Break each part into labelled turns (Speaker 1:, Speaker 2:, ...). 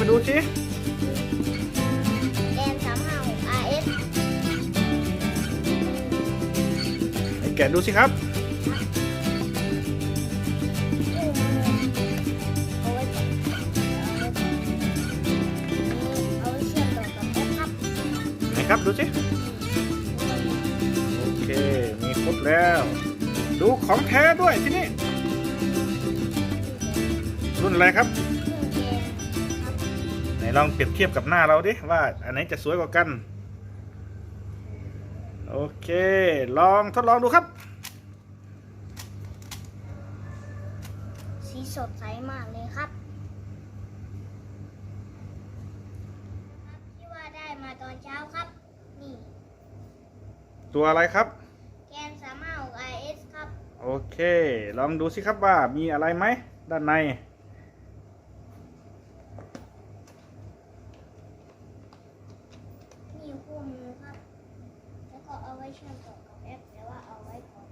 Speaker 1: มาดูสิ
Speaker 2: แกนสามห้าหก RS
Speaker 1: ไหนแกะดูสิครับ
Speaker 2: เอาไว้เอาไว้เชื่อมต่อกับแอปครับ
Speaker 1: ไหนครับดูสิโอเค มีครบแล้ว ดูของแท้ด้วยที่นี่รุ่นอะไรครับไหน ลองเปรียบเทียบกับหน้าเราดิว่า อันไหนจะสวยกว่ากัน โอเค ลองทดลองดูครับ
Speaker 2: สีสดใสมากเลยครับครับที่ว่าได้มาตอนเช้าครับ นี่
Speaker 1: ตัวอะไรครับ
Speaker 2: แกนสามห้าหก RS ครับ
Speaker 1: โอเค ลองดูสิครับว่ามีอะไรไหม ด้านใน
Speaker 2: นี่คู่มือครับ แล้ วก็เอาไว้เชื่อมต่อกับแอปแต่ว่าเอาไว้ก่อน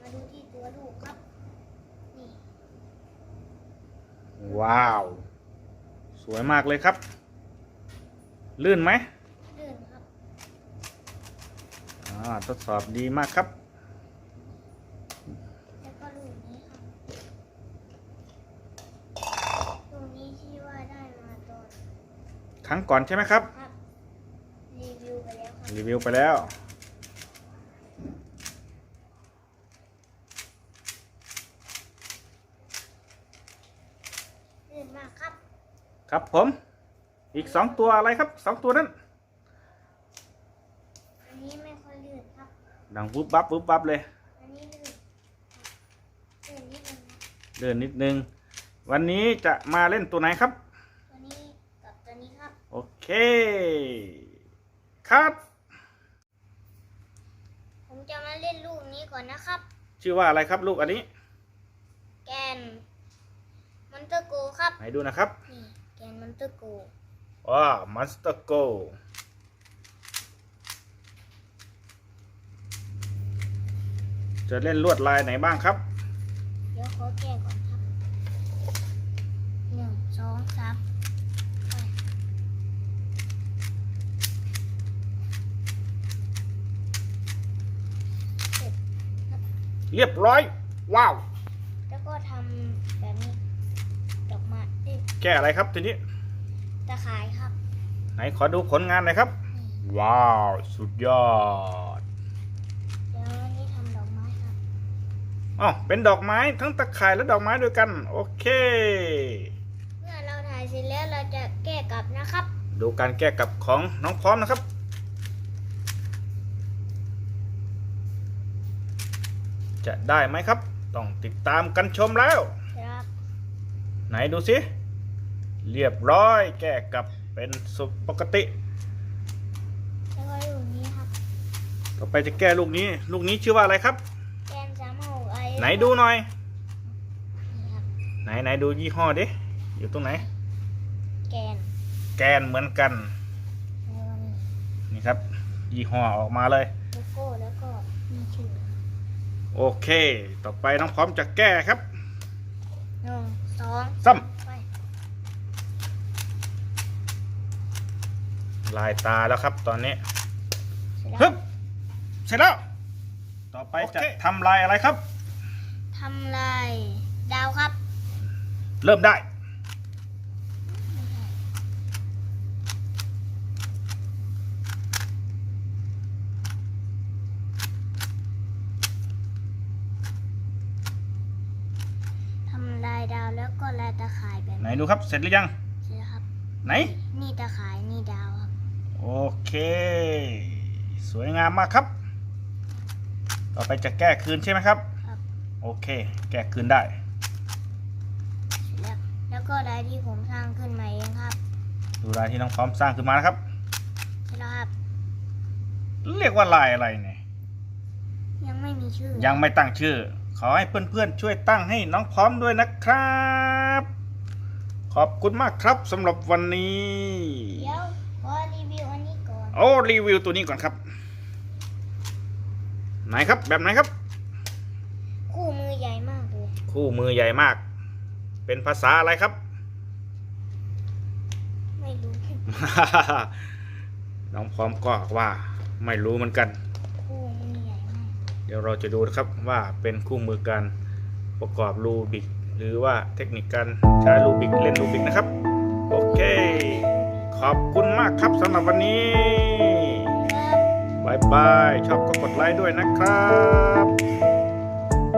Speaker 2: มาดูที่ตัวลูกครับ นี่
Speaker 1: ว้าว สวยมากเลยครับ ลื่นไหม
Speaker 2: ลื่นครับ
Speaker 1: อ่า ทดสอบดีมากครับ
Speaker 2: แล้วก็ลูกนี้ครับลูกนี้ที่ว่าได้มาตอน
Speaker 1: ครั้งก่อนใช่ไหมครับ
Speaker 2: ครับ รีวิวไปแล้วครับ
Speaker 1: รีวิวไปแล้ว
Speaker 2: ลื่นมากครับ
Speaker 1: ครับผม อีกสองตัวอะไรครับสองตัวนั้น
Speaker 2: อันนี้ไม่ค่อยลื่นครับ
Speaker 1: ดังวุบบับวุบบับเลย
Speaker 2: อันนี้ลื่นลื่นนิดนึงครับ
Speaker 1: เดินนิดนึง วันนี้จะมาเล่นตัวไหนครับ
Speaker 2: ตัวนี้กับตัวนี้ครับ
Speaker 1: โอเค ครับ
Speaker 2: ผมจะมาเล่นลูกนี้ก่อนนะครับ
Speaker 1: ชื่อว่าอะไรครับลูกอันนี้
Speaker 2: แกนมอนเตอร์โกครับ
Speaker 1: ไหนดูนะครับ
Speaker 2: นี่ แกนมอนเตอร์โก
Speaker 1: ว้ามัสเตอร์โกจะเล่นลวดลายไหนบ้างครับ
Speaker 2: เดี๋ยวขอแก้ก่อนครับหนึ่งสองสามไป
Speaker 1: เรียบร้อย ว้าว
Speaker 2: แล้วก็ทำแบบนี้ ดอกไม้เอ้ย
Speaker 1: แก้อะไรครับทีนี้
Speaker 2: ตะข่ายครับ
Speaker 1: ไหนขอดูผลงานหน่อยครับ
Speaker 2: นี่
Speaker 1: ว้าว สุดยอด
Speaker 2: เดี๋ยวอันนี้ทำดอกไม้ครับ
Speaker 1: อ๋อเป็นดอกไม้ทั้งตะข่ายและดอกไม้ด้วยกัน โอเค
Speaker 2: เมื่อเราถ่ายเสร็จแล้วเราจะแก้กลับนะครับ
Speaker 1: ดูการแก้กลับของน้องพร้อมนะครับจะได้ไหมครับ ต้องติดตามกันชมแล้ว
Speaker 2: ครับ
Speaker 1: ไหนดูสิ เรียบร้อยแก้กลับเป็นสุขปกติ
Speaker 2: แล้วก็ลูกนี้ครับ
Speaker 1: ต่อไปจะแก้ลูกนี้ ลูกนี้ชื่อว่าอะไรครับ
Speaker 2: แกนสามหกไอ
Speaker 1: ไหนดูหน่อย
Speaker 2: นี่ครับ
Speaker 1: ไหนไหนดูยี่ห้อดิอยู่ตรงไหน
Speaker 2: แกน
Speaker 1: แกนเหมือนกัน
Speaker 2: แล้วก็นี่
Speaker 1: นี่ครับ ยี่ห้อออกมาเลย
Speaker 2: โลโก้แล้วก็มีชื่อ
Speaker 1: โอเค ต่อไปน้องพร้อมจะแก้ครับ
Speaker 2: หนึ่งสอง
Speaker 1: ซ้
Speaker 2: ไปำ
Speaker 1: ลายตาแล้วครับตอนนี้
Speaker 2: เสร็จแล้
Speaker 1: ฮึ
Speaker 2: ว
Speaker 1: บเสร็จแล้ว ต่อไปจะทำลายอะไรครับ
Speaker 2: ทำลายดาวครับ
Speaker 1: เริ่มได้
Speaker 2: ทำลายดาวแล้วก็ลายตะข่ายแบบ
Speaker 1: ไหน
Speaker 2: นี้
Speaker 1: ดูครับ เสร็จหรือยัง
Speaker 2: ใช่ครับ
Speaker 1: ไหน
Speaker 2: นี่ตะข่ายนี่ดาวครับ
Speaker 1: โอเค สวยงามมากครับ ต่อไปจะแก้คืนใช่ไหมครับ
Speaker 2: ครับ
Speaker 1: โอเค แก้คืนได้
Speaker 2: เสร็จแล้วแล้วก็ลายที่ผมสร้างขึ้นมาเองครับ
Speaker 1: ดูลายที่น้องพร้อมสร้างขึ้นมานะครับ
Speaker 2: ใช่แล้วครับ
Speaker 1: เรียกว่าลายอะไรเนี่ย
Speaker 2: ยังไม่มีชื่อ
Speaker 1: ยังไม่ตั้งชื่อ ขอให้เพื่อนๆ ช่วยตั้งให้น้องพร้อมด้วยนะครับ ขอบคุณมากครับสำหรับวันนี้
Speaker 2: เดี๋ยวขอรีวิวอันนี้ก่อน
Speaker 1: โอ้รีวิวตัวนี้ก่อนครับ ไหนครับแบบไหนครับ
Speaker 2: คู่มือใหญ่มากเลย
Speaker 1: คู่มือใหญ่มาก เป็นภาษาอะไรครับ
Speaker 2: ภ
Speaker 1: น้องพร้อมก็ว่าไม่รู้เหมือนกัน
Speaker 2: คู่มันใหญ่มาก
Speaker 1: เดี๋ยวเราจะดูนะครับว่าเป็นคู่มือการประกอบรูบิกหรือว่าเทคนิคการใช้รูบิกเล่นรูบิกนะครับ โอเค ขอบคุณมากครับสำหรับวันนี้
Speaker 2: บ
Speaker 1: บายบาย ชอบก็กดไลค์ด้วยนะครับ